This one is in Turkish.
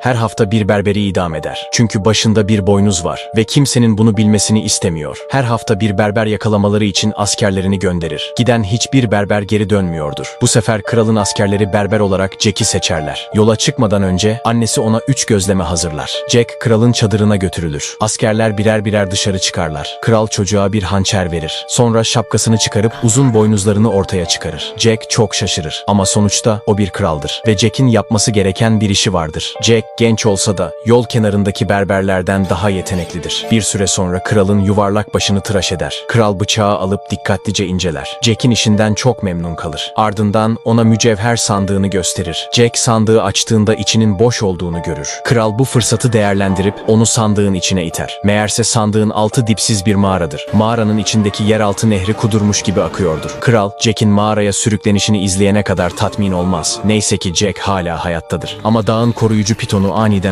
her hafta bir berberi idam eder. Çünkü başında bir boynuz var ve kimsenin bunu bilmesini istemiyor. Her hafta bir berber yakalamaları için askerlerini gönderir. Giden hiçbir berber geri dönmüyordur. Bu sefer kralın askerleri berber olarak Jack'i seçerler. Yola çıkmadan önce annesi ona üç gözleme hazırlar. Jack kralın çadırına götürülür. Askerler birer birer dışarı çıkarlar. Kral çocuğa bir hançer verir. Sonra şapkasını çıkarıp uzun boynuzlarını ortaya çıkarır. Jack çok şaşırır ama sonuçta o bir kraldır ve Jack'in yapması gereken bir işi vardır. Jack genç olsa da yol kenarındaki berberlerden daha yeteneklidir. Bir süre sonra kralın yuvarlak başını tıraş eder. Kral bıçağı alıp dikkatlice inceler. Jack'in işinden çok memnun kalır. Ardından ona mücevher sandığını gösterir. Jack sandığı açtığında içinin boş olduğunu görür. Kral bu fırsatı değerlendirip onu sandığın içine iter. Meğerse sandığın altı dipsiz bir mağaradır. Mağaranın içindeki yeraltı nehri kudurmuş gibi akıyordur. Kral, Jack'in mağaraya sürüklenişini izleyene kadar tatmin olmaz. Neyse ki Jack hala hayattadır. Ama dağın koruyucu pitonu aniden